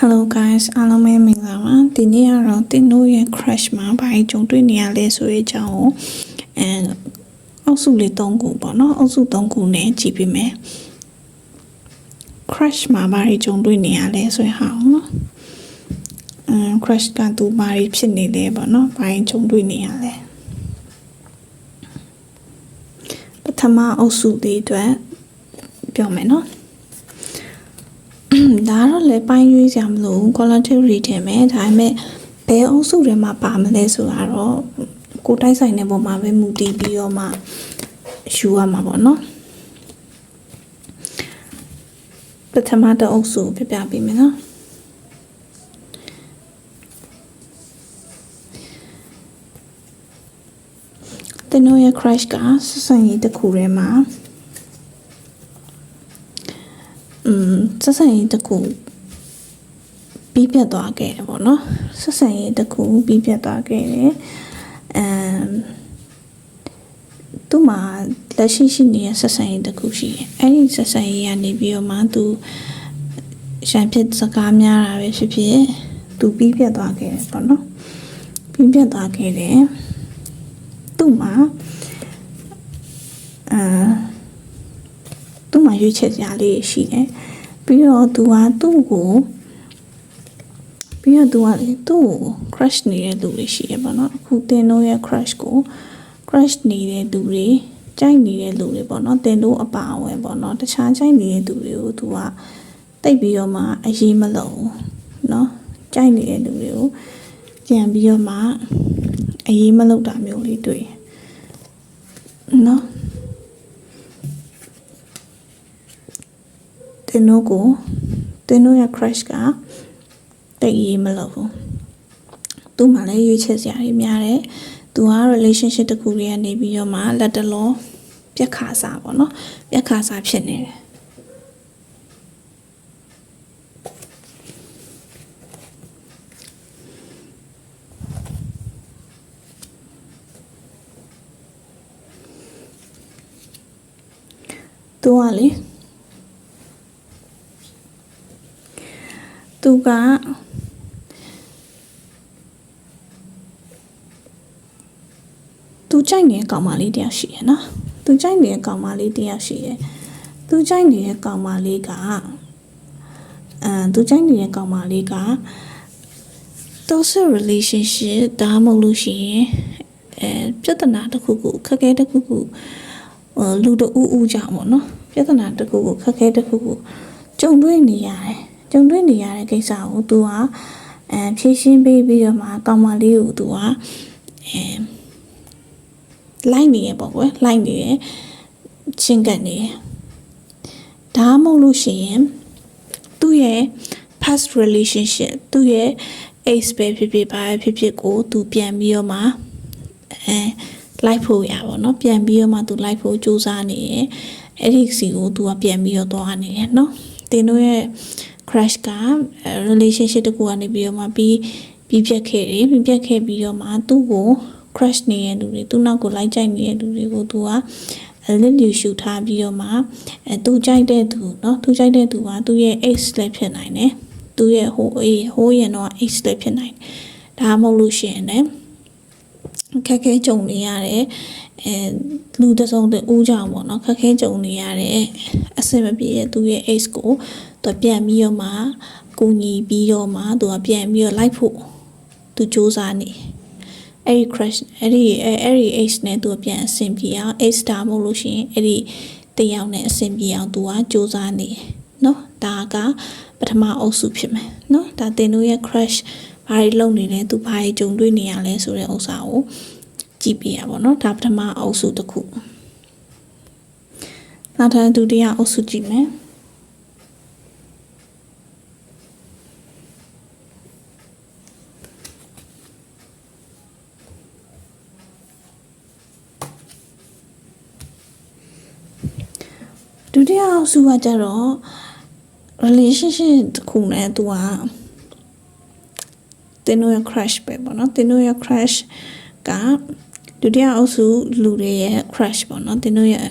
Hello guys အားလုံးပဲမင်္ဂလာပါဒီနေ့ကတော့တင်တို့ရဲ့ crush မှာဘာကြီးကြုံတွေ့နေရလဲဆိုတဲ့အကြောင်းကိုအဲအောက်စုလေး၃ခုပေါ့နော်အောက်စု၃ခုနဲ့ကြည့်ပေးမယ် crush မှာဘာကြီးကြုံတွေ့နေရလဲဆိုရင်ဟာနော်အမ် crush ကသူဘာကြီးဖြစ်နေလဲပေါ့နော်ဘာကြီးကြုံတွေ့နေရလဲပထမအုပ်စုလေးအတွက်ပြောမယ်နော် ဒါကတော့လည်းပိုင်းရွေးစရာမလိုဘူး qualitative read ထင်မယ်ဒါပေမဲ့ဘယ်အုပ်စုတွေမှာပါမလဲဆိုတာတော့ကိုယ်တိုက်ဆိုင်တဲ့ပုံမှာပဲမူတည်ပြီးတော့မှယူရမှာပေါ့နော်ပထမတစ်အုပ်စုပြပြပေးမယ်နော်တင်တို့ရဲ့ crash ကဆက်ဆံရေးတစ်ခုထဲမှာ อืมဆက်ဆံရေးတစ်ခုပြီးပြတ်သွားခဲ့တယ်ပေါ့နော်ဆက်ဆံရေးတစ်ခုပြီးပြတ်သွားခဲ့တယ်အမ်သူ့မှာလက်ရှိရှိနေတဲ့ဆက်ဆံရေးတစ်ခုရှိတယ်အဲ့ဒီဆက်ဆံရေးကနေပြီးတော့မှသူရန်ဖြစ်စကားများတာပဲဖြစ်ဖြစ်သူပြီးပြတ်သွားခဲ့တယ်ပေါ့နော်ပြီးပြတ်သွားခဲ့တယ်သူ့မှာအာသူ့မှာ ရွေးချယ်စရာလေးရှိတယ်ပြီးတော့သူကသူ့ကိုပြီးတော့သူကလေသူ့ကို crush နေတဲ့လူတွေရှိတယ်ပေါ့နော်အခုတင်တို့ရဲ့ crush ကို crush နေတဲ့လူတွေကြိုက်နေတဲ့လူတွေပေါ့နော်တင်တို့အပါအဝင်ပေါ့နော်တခြားကြိုက်နေတဲ့လူတွေကိုသူကတိတ်ပြီးတော့မှအရေးမလုံးနော်ကြိုက်နေတဲ့လူတွေကိုကြံပြီးတော့မှအရေးမလုံးတာမျိုးလေးတွေ့နော် င်တို့ကိုတင်တို့ရဲ့ crush ကတိတ်ရေးမလို့ဘူးသူ့မှာလည်းရွေးချယ်စရာတွေများတယ်သူက relationship တစ်ခုလေးကနေပြီးတော့မှလက်တလောပြက်ခါစားပေါ့နော်ပြက်ခါစားဖြစ်နေတယ်သူကလေ သူကသူကြိုက်နေတဲ့ကောင်မလေးတယောက်ရှိရနော်သူကြိုက်နေတဲ့ကောင်မလေးတယောက်ရှိတယ်သူကြိုက်နေတဲ့ကောင်မလေးကအဲသူကြိုက်နေတဲ့ကောင်မလေးက toxic relationship ဒါမှမဟုတ်လို့ရှိရင်အဲပြဿနာတစ်ခုခုခက်ခဲတစ်ခုခုဟိုလူတူဦးဦးကြောင့်ပေါ့နော်ပြဿနာတစ်ခုခုခက်ခဲတစ်ခုခုကြုံတွေ့နေရတယ် ကြုံတွေ့နေရတဲ့ကိစ္စကိုသူကအဲဖြည့်ရှင်းပေးပြီးတော့မှကောင်မလေးကိုသူကအဲလိုက်နေရပေါ့ကွယ်လိုက်နေရချင်းကပ်နေရဒါမှမဟုတ်လို့ရှိရင်သူ့ရဲ့ past relationship သူ့ရဲ့ ace ပဲဖြစ်ဖြစ်ပါဖြစ်ဖြစ်ကိုသူပြန်ပြီးတော့မှအဲ live ဖို့ရပါတော့ပြန်ပြီးတော့မှသူ live ဖို့စူးစမ်းနေရအဲ့ဒီစီကိုသူကပြန်ပြီးတော့သွားနေရနော်တင်တို့ရဲ့ crush က relationship တကူကနေပြီးတော့မှပြီးပြီးပြတ်ခဲ့တယ်ပြီးပြတ်ခဲ့ပြီးတော့မှသူ့ကို crush နေတဲ့လူတွေသူ့နောက်ကိုလိုက်ကြိုက်နေတဲ့လူတွေကိုသူကလက်လျူရှူထားပြီးတော့မှအဲသူကြိုက်တဲ့သူเนาะသူကြိုက်တဲ့သူကသူ့ရဲ့ ex လည်းဖြစ်နိုင်တယ်သူ့ရဲ့ဟိုအေးဟိုးရင်တော့ ex လည်းဖြစ်နိုင်တယ်ဒါမှမဟုတ်လို့ရှိရင်လည်းခက်ခဲကြုံနေရတယ်အဲလူတစ်စုံတစ်ဦးကြောင့်ပေါ့နော်ခက်ခဲကြုံနေရတဲ့အဆင်မပြေတဲ့သူရဲ့ ex ကို သူပြန်ပြီးတော့မှကူညီပြီးတော့မှသူကပြန်ပြီးတော့လိုက်ဖို့သူစူးစမ်းနေအဲ့ဒီ crash အဲ့ဒီအဲ့ဒီ ace နဲ့သူပြန်အဆင်ပြေအောင် ace တာမဟုတ်လို့ရှိရင်အဲ့ဒီတယောက်နဲ့အဆင်ပြေအောင်သူကစူးစမ်းနေနော်ဒါကပထမအုပ်စုဖြစ်မယ်နော်ဒါတင်တို့ရဲ့ crash ဘာတွေလုပ်နေလဲသူဘာတွေကြုံတွေ့နေရလဲဆိုတဲ့ဥစ္စာကိုကြည့်ပြရပါတော့ဒါပထမအုပ်စုတစ်ခုနောက်ထပ်ဒုတိယအုပ်စုကြည့်မယ် ဒုတိယအုပ်စုကကြတော့ relationship တစ်ခုနဲ့သူကတင်တို့ရဲ့ crush ပဲပေါ့နော်တင်တို့ရဲ့ crush ကဒုတိယအုပ်စုလူတွေရဲ့ crush ပေါ့နော်တင်တို့ရဲ့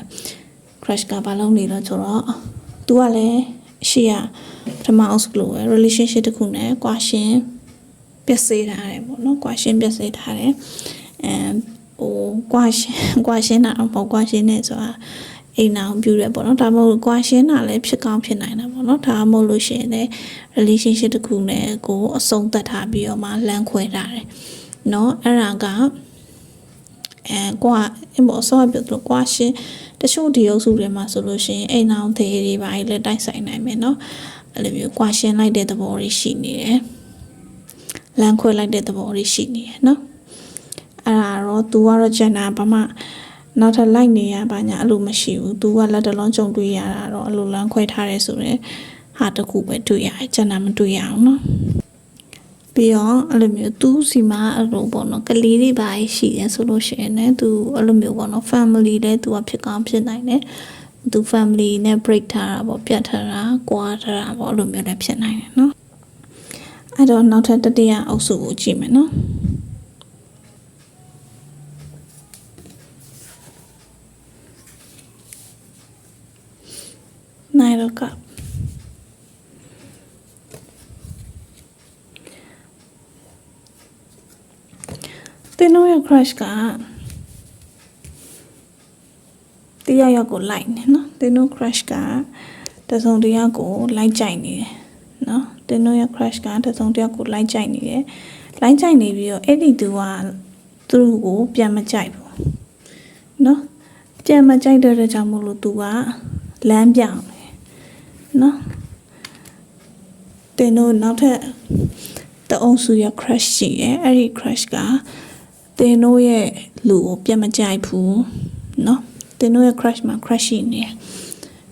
crush ကဘာလုပ်နေလဲဆိုတော့ तू ကလည်းရှေ့ကပထမအုပ်စုလိုပဲ relationship တစ်ခုနဲ့ကွာရှင်းပြည့်စေထားတယ်ပေါ့နော်ကွာရှင်းပြည့်စေထားတယ်အဲဟိုကွာရှင်းကွာရှင်းတာတော့မဟုတ်ကွာရှင်းနေဆိုတာ အိမ်နာကိုပြုရဲပေါ့နော်ဒါမှမဟုတ်ကွာရှင်းတာလည်းဖြစ်ကောင်းဖြစ်နိုင်တာပေါ့နော်ဒါမှမဟုတ်လို့ရှိရင်လည်း relationship တစ်ခုနဲ့ကိုအဆုံးသတ်ထားပြီးတော့မှလမ်းခွဲထားတယ်เนาะအဲ့ဒါကအဲကွာအမေဆောပြောတော့ကွာရှင်းတချို့ဒီအုပ်စုတွေမှာဆိုလို့ရှိရင်အိမ်အောင်သေးတွေပါလေတိုက်ဆိုင်နိုင်မယ်เนาะအဲ့လိုမျိုးကွာရှင်းလိုက်တဲ့သဘောတွေရှိနေတယ်လမ်းခွဲလိုက်တဲ့သဘောတွေရှိနေတယ်เนาะအဲ့ဒါတော့ तू ကတော့ကျန်တာဘာမှ နောက်ထပ်လိုက်နေရပါညာအဲ့လိုမရှိဘူး။ तू ကလက်တလုံးကြုံတွေ့ရတာတော့အဲ့လိုလမ်းခွဲထားရဲဆိုတော့ဟာတစ်ခုပဲတွေ့ရတယ်ကျန်တာမတွေ့ရအောင်နော်။ပြီးတော့အဲ့လိုမျိုးသူစီမှာအဲ့လိုပေါ့နော်ကလေးတွေပါရှိတယ်ဆိုလို့ရှိရင်လည်းသူအဲ့လိုမျိုးပေါ့နော် family လည်းသူကဖြစ်ကောင်းဖြစ်နိုင်တယ်။သူ family နဲ့ break ထားတာပေါ့ပြတ်ထားတာကွာထားတာပေါ့အဲ့လိုမျိုးလည်းဖြစ်နိုင်တယ်နော်။အဲ့တော့နောက်ထပ်တတိယအုပ်စုကိုကြည့်မယ်နော်။နိုင် တော့ကပ်တင်တော့ရ crush ကတရားရောက်ကိုလိုက်နေနော်တင်တော့ crush ကတစုံတယောက်ကိုလိုက်ကြိုက်နေတယ်နော်တင်တော့ရ crush ကတစုံတယောက်ကိုလိုက်ကြိုက်နေတယ်လိုက်ကြိုက်နေပြီးတော့အဲ့ဒီသူကသူ့ကိုပြန်မကြိုက်ဘူးနော်ပြန်မကြိုက်တဲ့အတွက်ကြောင့်မို့လို့သူကလမ်းပြောင်းတယ် နော်တင်တို့နောက်ထပ်တအုံစုရ crush ရှိရယ်အဲ့ဒီ crush ကတင်တို့ရဲ့လူကိုပြတ်မကြိုက်ဘူးနော်တင်တို့ရဲ့ crush မှာ crush ရှိနေတယ်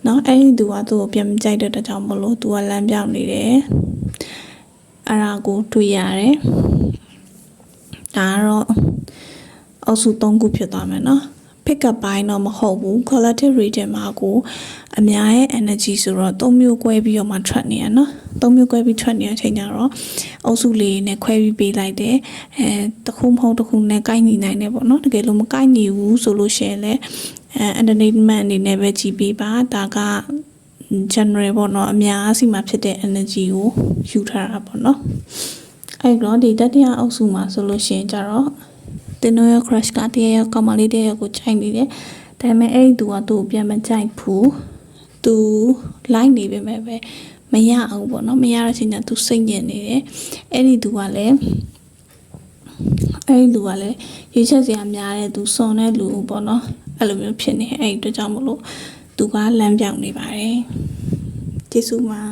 နော်အဲ့ဒီသူကသူ့ကိုပြန်မကြိုက်တဲ့တကြောင်မလို့သူကလမ်းပြောင်းနေတယ်အဲ့ဒါကိုတွေ့ရတယ်ဒါကတော့အောက်စု၃ခုဖြစ်သွားမယ်နော် pickup ပိုင်းတော့မဟုတ်ဘူး collective reading မှာကိုအများရဲ့ energy ဆိုတော့သုံးမျိုး꿰ပြီးတော့မှထွက်နေရနော်သုံးမျိုး꿰ပြီးထွက်နေတဲ့အချိန်ကျတော့အုပ်စုလေးနဲ့ခွဲပြီးပေးလိုက်တယ်အဲတခုမဟုတ်တခုနဲ့ကိုက်ညီနိုင်တယ်ပေါ့နော်တကယ်လို့မကိုက်ညီဘူးဆိုလို့ရှိရင်လည်းအဲ entertainment အနေနဲ့ပဲကြည်ပေးပါဒါက general ပေါ့နော်အများအစီမှာဖြစ်တဲ့ energy ကိုယူထားတာပေါ့နော်အဲ့တော့ဒီတတိယအုပ်စုမှာဆိုလို့ရှိရင်ကျတော့ တင်နိုရဲ့ crush ကတရရကောင်မလေးတရရကိုခြိုက်နေတယ်ဒါပေမဲ့အဲ့ဒီသူကသူ့ကိုပြန်မကြိုက်ဘူးသူ line နေပေမဲ့ပဲမရအောင်ပေါ့နော်မရတဲ့အချိန်ကျသူစိတ်ညစ်နေတယ်အဲ့ဒီသူကလည်းအဲ့ဒီလူကလည်းရွေးချက်စရာများတဲ့သူစုံတဲ့လူပေါ့နော်အဲ့လိုမျိုးဖြစ်နေအဲ့ဒီအတွက်ကြောင့်မလို့သူကလမ်းပြောင်းနေပါတယ်ကျေးဇူးပါ